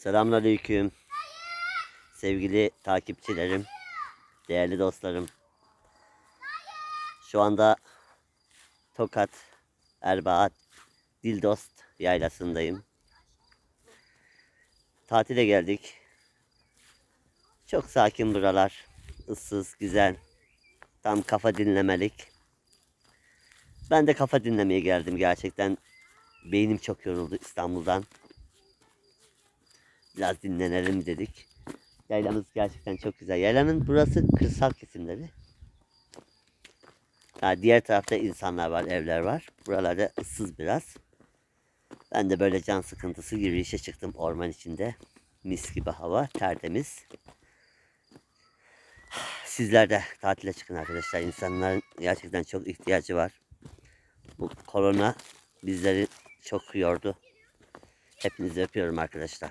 Selamünaleyküm. Sevgili takipçilerim, değerli dostlarım. Şu anda Tokat Erbaat Dildost yaylasındayım. Tatile geldik. Çok sakin buralar. ıssız, güzel. Tam kafa dinlemelik. Ben de kafa dinlemeye geldim gerçekten. Beynim çok yoruldu İstanbul'dan. Biraz dinlenelim dedik. Yaylamız gerçekten çok güzel. Yaylanın burası kırsal kesimleri. Ha, diğer tarafta insanlar var, evler var. Buralarda ıssız biraz. Ben de böyle can sıkıntısı yürüyüşe çıktım orman içinde. Mis gibi hava, tertemiz. Sizler de tatile çıkın arkadaşlar. İnsanların gerçekten çok ihtiyacı var. Bu korona bizleri çok yordu. Hepinizi öpüyorum arkadaşlar.